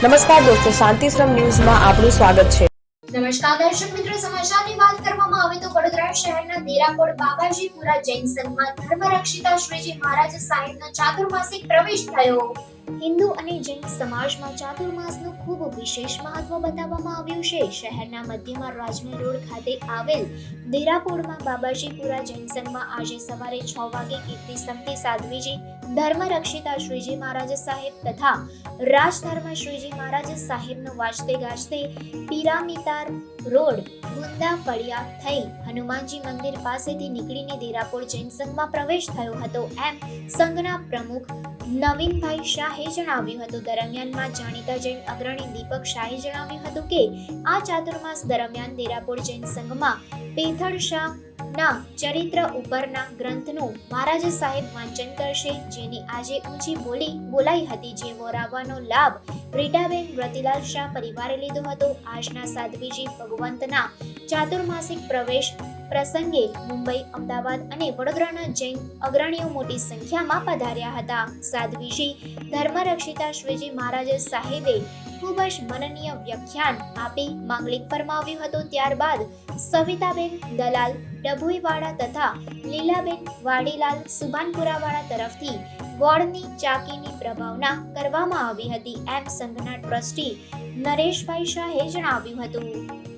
નમસ્કાર દોસ્તો શાંતિશ્રમ ન્યૂઝમાં આપનું સ્વાગત છે. નમસ્કાર દર્શક મિત્રો સમાચારની વાત કરવામાં આવે તો વડોદરા શહેરના દેરાકોડ બાબાજીપુરા જૈન સંઘમાં ધર્મરક્ષિતા શ્રીજી મહારાજ સાહેબનો ચાતુર્માસિક પ્રવેશ થયો. હિન્દુ અને જૈન સમાજમાં ચાતુર્માસનું ખૂબ વિશેષ મહત્વ બતાવવામાં આવ્યું છે. શહેરના મધ્યમાં રાજમહેલ રોડ ખાતે આવેલ દેરાપોળમાં બાબાજીપુરા જૈન સંઘમાં આજે સવારે છ વાગે કીર્તિ સંતી સાધ્વીજી ધર્મરક્ષિતા શ્રીજી મહારાજ સાહેબ તથા રાજધર્મ શ્રીજી મહારાજ સાહેબનું વાજતે ગાજતે પિરામિતાર રોડ ગુંદા ફળિયા થઈ હનુમાનજી મંદિર પાસેથી નીકળીને દેરાપોળ જૈન સંઘમાં પ્રવેશ થયો હતો એમ સંઘના પ્રમુખ નવીનભાઈ શાહે જણાવ્યું હતું. દરમિયાનમાં જાણીતા જૈન અગ્રણી દીપક શાહે જણાવ્યું હતું કે, આ ચાતુર્માસ દરમિયાન દેરાપોળ જૈન સંઘમાં પેથળ શાહ ના, ચરિત્ર ઉપરના ગ્રંથનું મહારાજ સાહેબ વાંચન કરશે જેની આજે ઊંચી બોલી બોલાઈ હતી, જે વોરાવાનો લાભ રીટાબેન વ્રતિલાલ શાહ પરિવારે લીધો હતો. આજના સાધ્વીજી ભગવંતના ચાતુર્માસિક પ્રવેશ પ્રસંગે મુંબઈ, અમદાવાદ અને વડોદરાના જૈન અગ્રણીઓ મોટી સંખ્યામાં પધાર્યા હતા. સાધ્વીજી ધર્મરક્ષિતા શ્રીજી મહારાજ સાહેબે ખૂબ જ મનનીય વ્યાખ્યાન આપી માંગલિક ફરમાવ્યું હતું. ત્યારબાદ સવિતાબેન દલાલ ડભોઈવાળા તથા લીલાબેન વાડીલાલ સુભાનપુરાવાળા તરફથી વોર્ડની ચાકીની પ્રભાવના કરવામાં આવી હતી. એમ સંઘના ટ્રસ્ટી નરેશભાઈ શાહે જણાવ્યું હતું.